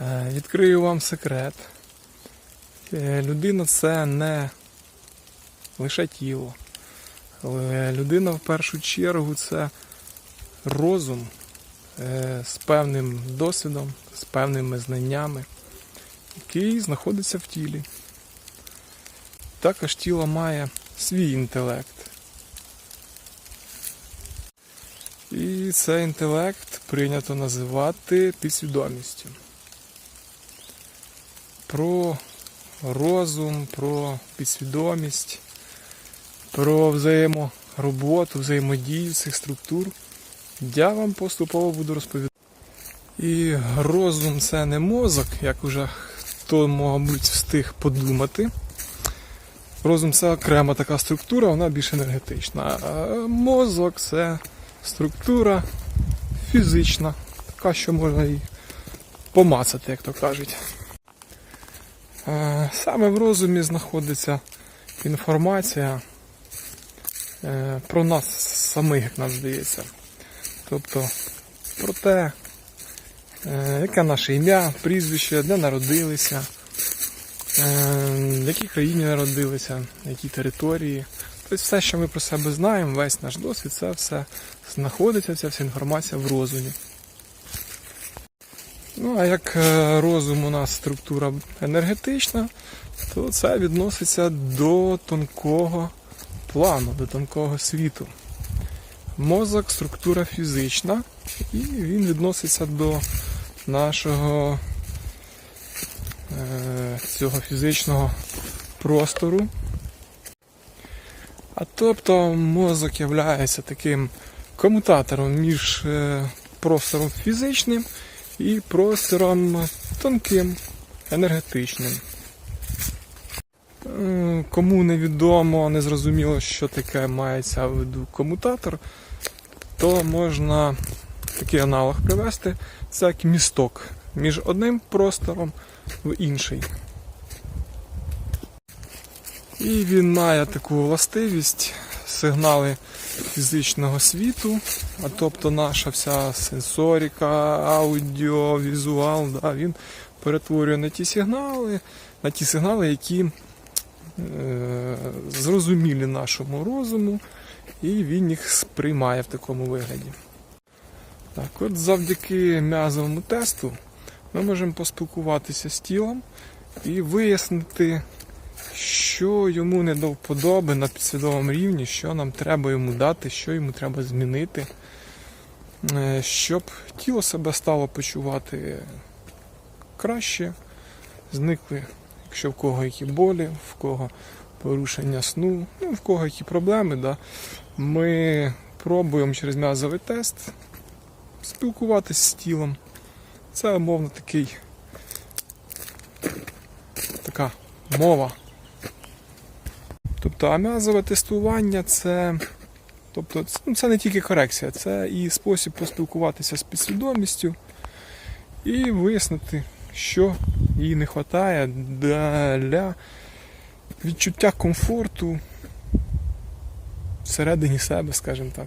Е, Відкрию вам секрет. Е, Людина це не лише тіло. Людина в першу чергу це розум е, з певним досвідом, з певними знаннями, який знаходиться в тілі. Також тіло має свій інтелект. І цей інтелект прийнято називати підсвідомістю. Про розум, про підсвідомість, про взаємороботу, взаємодію цих структур я вам поступово буду розповідати. І розум це не мозок, як уже хто, мабуть, встиг подумати. Розум це окрема така структура, вона більш енергетична. А мозок це структура фізична, така, що можна і помацати, як то кажуть. Е, Саме в розумі знаходиться інформація е, про нас самих, як нам здається. Тобто про те, е, яке наше ім'я, прізвище, де народилися, в якій країні народилися, на якій території. Тобто все, що ми про себе знаємо, весь наш досвід, це все знаходиться, ця вся інформація в розумі. Ну, а як е, розум у нас структура енергетична, то це відноситься до тонкого плану, до тонкого світу. Мозок структура фізична, і він відноситься до нашого е, цього фізичного простору. А тобто мозок є таким комутатором між е, простором фізичним і простором тонким, енергетичним. Е, Кому невідомо, не зрозуміло, що таке мається в виду комутатор, то можна такий аналог привести. Це як місток між одним простором в інший. І він має таку властивість сигнали фізичного світу, а тобто наша вся сенсоріка, аудіо, візуал, да, він перетворює на ті сигнали, на ті сигнали, які е, зрозумілі нашому розуму, і він їх сприймає в такому вигляді. Так, от завдяки м'язовому тесту ми можемо поспілкуватися з тілом і вияснити, що йому не до вподоби на підсвідомому рівні, що нам треба йому дати, що йому треба змінити, е, щоб тіло себе стало почувати краще, зникли, якщо в кого які болі, в кого порушення сну, ну, в кого які проблеми. Да. Ми пробуємо через м'язовий тест спілкуватися з тілом. Це умовно такий така мова. Тобто ам'язове тестування це, тобто, це, ну, не тільки корекція, це і спосіб поспілкуватися з підсвідомістю і вияснити, що їй не вистачає для відчуття комфорту всередині себе, скажімо так.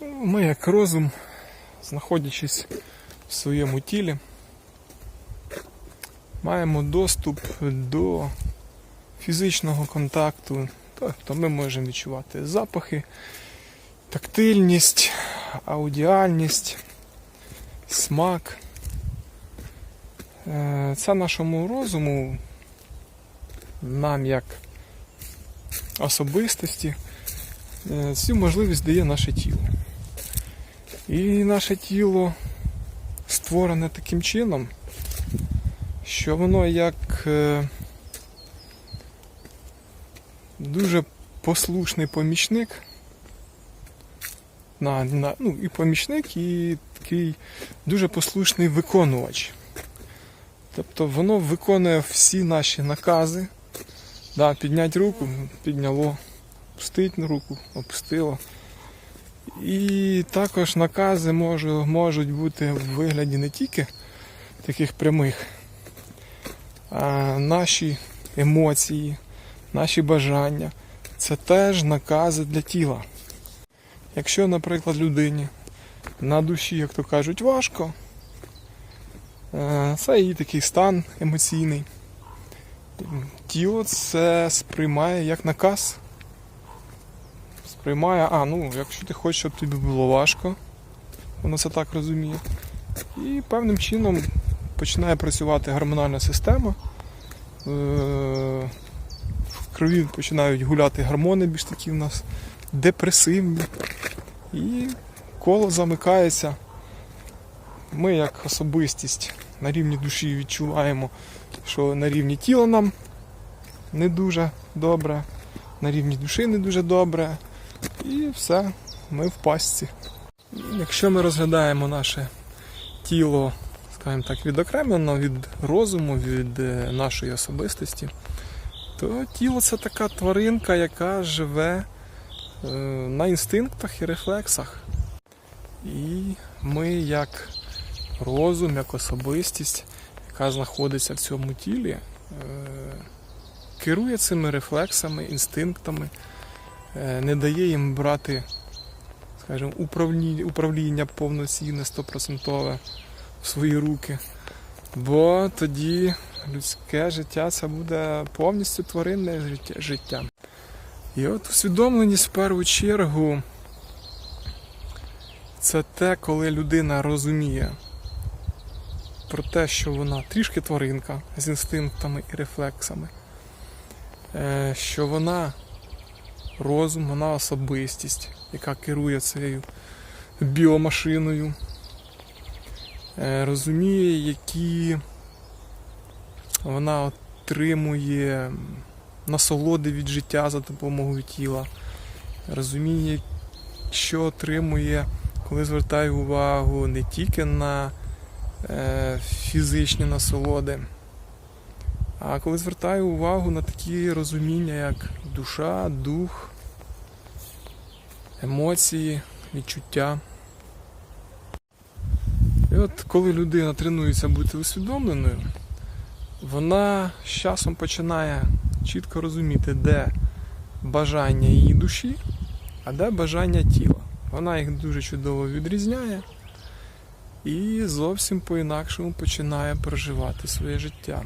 Ми як розум, знаходячись в своєму тілі, маємо доступ до фізичного контакту, тобто ми можемо відчувати запахи, тактильність, аудіальність, смак. Е, Це нашому розуму, нам як особистості, е, цю можливість дає наше тіло. І наше тіло створене таким чином, що воно як е, дуже послушний помічник. На, на, ну, і помічник, і такий дуже послушний виконувач. Тобто воно виконує всі наші накази. Да, підняти руку, підняло, опустити руку, опустило. І також накази можу, можуть бути в вигляді не тільки таких прямих, а наші емоції, наші бажання це теж накази для тіла. Якщо, наприклад, людині на душі, як то кажуть, важко, Е, Це її такий стан емоційний. Тіло це сприймає як наказ. Сприймає, а, ну, якщо ти хочеш, щоб тобі було важко, воно це так розуміє. І певним чином починає працювати гормональна система. Крові починають гуляти гормони більш такі в нас депресивні. І коло замикається. Ми як особистість на рівні душі відчуваємо, що на рівні тіла нам не дуже добре, на рівні душі не дуже добре. І все, ми в пастці. Якщо ми розглядаємо наше тіло, скажімо так, відокремлено від розуму, від е, нашої особистості, то тіло це така тваринка, яка живе е, на інстинктах і рефлексах. І ми, як розум, як особистість, яка знаходиться в цьому тілі, е, керує цими рефлексами, інстинктами, е, не дає їм брати, скажімо, управління, управління повноцінне, стопроцентове в свої руки. Бо тоді людське життя це буде повністю тваринне життя-. І от усвідомленість в першу чергу це те, коли людина розуміє про те, що вона трішки тваринка з інстинктами і рефлексами, е, що вона розум, вона особистість, яка керує цією біомашиною, розуміє, які вона отримує насолоди від життя за допомогою тіла, розуміє, що отримує, коли звертає увагу не тільки на е, фізичні насолоди, а коли звертає увагу на такі розуміння, як душа, дух, емоції, відчуття. І от коли людина тренується бути усвідомленою, вона з часом починає чітко розуміти, де бажання її душі, а де бажання тіла. Вона їх дуже чудово відрізняє і зовсім по-інакшому починає проживати своє життя.